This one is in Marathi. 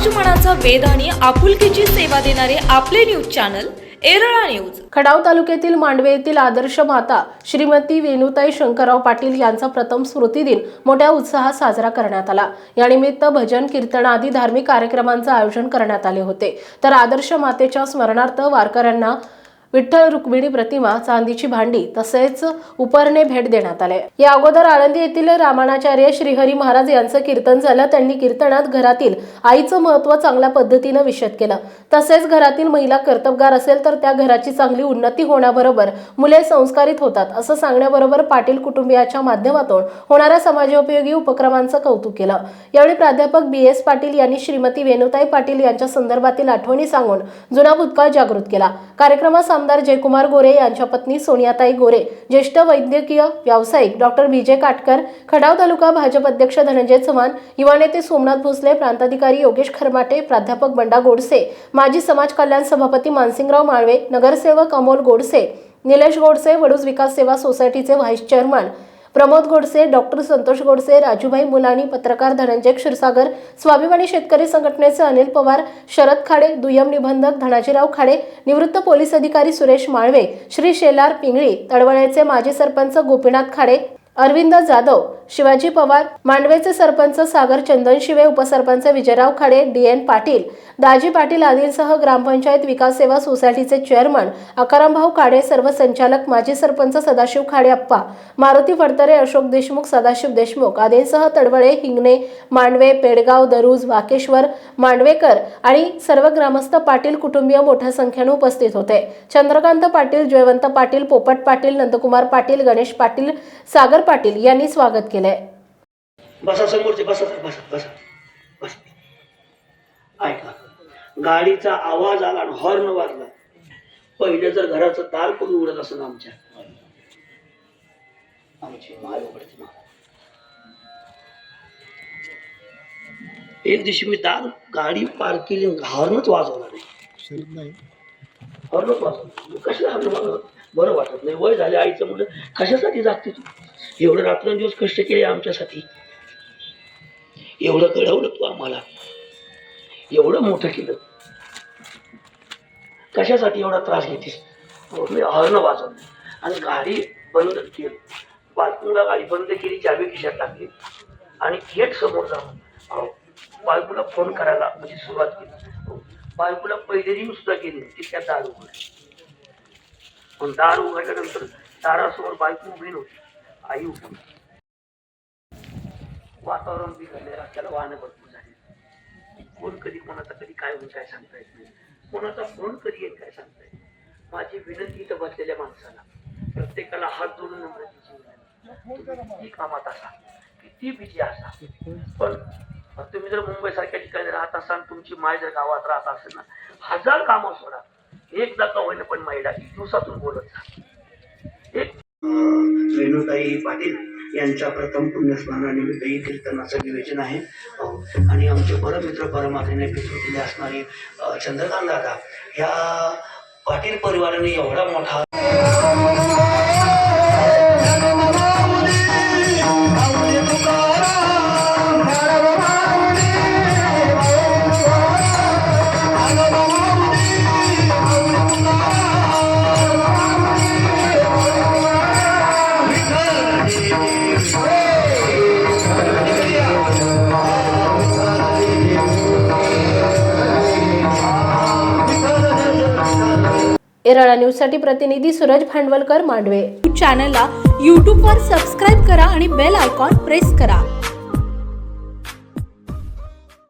समाज मनाचा आणि आपुलकीची सेवा देणारे आपले news channel Erala news. Khadav तालुक्यातील मांडवे येथील आदर्श माता श्रीमती वेणुताई शंकरराव पाटील यांचा प्रथम स्मृतिदिन मोठ्या उत्साहात साजरा करण्यात आला. यानिमित्त भजन कीर्तन आदी धार्मिक कार्यक्रमांचं आयोजन करण्यात आले होते. तर आदर्श मातेच्या स्मरणार्थ वारकऱ्यांना विठ्ठल रुक्मिणी प्रतिमा चांदीची भांडी तसेच उपरणे भेट देण्यात आले. या अगोदर आळंदी येथील रामाणाचार्य श्रीहरी महाराज यांचं कीर्तन झालं. त्यांनी कीर्तनात घरातील आईचं महत्त्व चांगल्या पद्धतीनं विशद केलं. तसेच घरातील महिला कर्तबगार असेल तर त्या घराची चांगली उन्नती होण्याबरोबर मुले संस्कारित होतात असं सांगण्याबरोबर पाटील कुटुंबियाच्या माध्यमातून होणाऱ्या समाजोपयोगी उपक्रमांचं कौतुक केलं. यावेळी प्राध्यापक बी एस पाटील यांनी श्रीमती वेणुताई पाटील यांच्या संदर्भातील आठवणी सांगून जुना भूतकाळ जागृत केला. कार्यक्रमात आमदार जयकुमार गोरे यांच्या पत्नी सोनियाताई गोरे ज्येष्ठ वैद्यकीय व्यावसायिक डॉक्टर विजय काटकर खडाव तालुका भाजप अध्यक्ष धनंजय चव्हाण युवा नेते सोमनाथ भोसले प्रांताधिकारी योगेश खरमाटे प्राध्यापक बंडा गोडसे माजी समाज कल्याण सभापती मानसिंगराव माळवे नगरसेवक अमोल गोडसे निलेश गोडसे वडूज विकास सेवा सोसायटीचे vice chairman Pramod Godse doctor Santosh Godse Rajubhai Mulani पत्रकार धनंजय क्षीरसागर स्वाभिमानी शेतकरी संघटनेचे अनिल पवार शरद खाडे दुय्यम निबंधक धनाजीराव खाडे निवृत्त पोलीस अधिकारी सुरेश माळवे श्री शेलार पिंगळी तळवळ्याचे माजी सरपंच गोपीनाथ खाडे अरविंद जाधव शिवाजी पवार मांडवेचे सरपंच सागर चंदनशिवे उपसरपंच विजयराव खाडे डी एन पाटील दाजी पाटील आदींसह ग्रामपंचायत विकास सेवा सोसायटीचे चेअरमन अकारामभाऊ खाडे सर्व संचालक माजी सरपंच सदाशिव खाडे अप्पा मारुती फडतरे अशोक देशमुख सदाशिव देशमुख आदींसह तडवळे हिंगणे मांडवे पेडगाव दरुज वाकेश्वर मांडवेकर आणि सर्व ग्रामस्थ पाटील कुटुंबीय मोठ्या संख्येने उपस्थित होते. चंद्रकांत पाटील जयवंत पाटील पोपट पाटील नंदकुमार पाटील गणेश पाटील सागर पाटील यांनी स्वागत केले बसा समोरचे बसा बसा बसा बसा. ऐका गाडीचा आवाज आला आणि हॉर्न वाजला. पहिले जर घराचं दार कोणी उघडत असं आमच्या? आमची माय उघडते एक दिवशी मी दार गाडी पार्क केली आणि हॉर्नच वाजवला नाही. हॉर्नच वाजवला. कशाला हॉर्न वाजवलं? बरं वाटत नाही वय झाले आईचं मुलं. कशासाठी जागते तू? एवढं रात्रंदिवस कष्ट केले आमच्यासाठी. एवढं घडवलं तू आम्हाला. एवढं मोठं केलं. कशासाठी एवढा त्रास घेतीस? मी हॉर्न वाजवलं. आणि गाडी बंद केली. पार्किंगला गाडी बंद केली चावी खिशात टाकली. आणि थेट समोर जाऊन अहो, बायकोला फोन करायला म्हणजे सुरुवात केली. अहो, बायकोला पहिली रिंग सुद्धा केली तितक्या दार उघडली पण दार उघडल्यानंतर दारासमोर बायको उभी नव्हती. आई उभी वातावरण बिघडले रस्त्याला वाहनं भरपूर झाली. कोण कधी कोणाचा कधी काय होईल काय सांगता येत नाही. कोणाचा फोन कधी येईल काय सांगता येत नाही. माझी विनंती इथं बसलेल्या माणसाला प्रत्येकाला हात जोडून नम्रतेची विनंती. कामात असा किती बिझी असा. पण तुम्ही जर मुंबई सारख्या ठिकाणी राहत असाल तुमची माय जर गावात राहत असेल ना हजार कामं सोडा. एकदा का होईना पण महिला दिवसातून बोलत एक रेणुताई पाटील यांच्या प्रथम पुण्यस्मरणानिमित्त ही कीर्तनाचं निवेदन आहे. हो. आणि आमचे परमित्र परमात्म्याने पितृ असणारे चंद्रकांत दादा ह्या पाटील परिवाराने एवढा मोठा एरळा न्यूजसाठी प्रतिनिधी सूरज भांडवलकर मांडवे. चॅनलला यूट्यूबवर सबस्क्राईब करा आणि बेल आयकॉन प्रेस करा.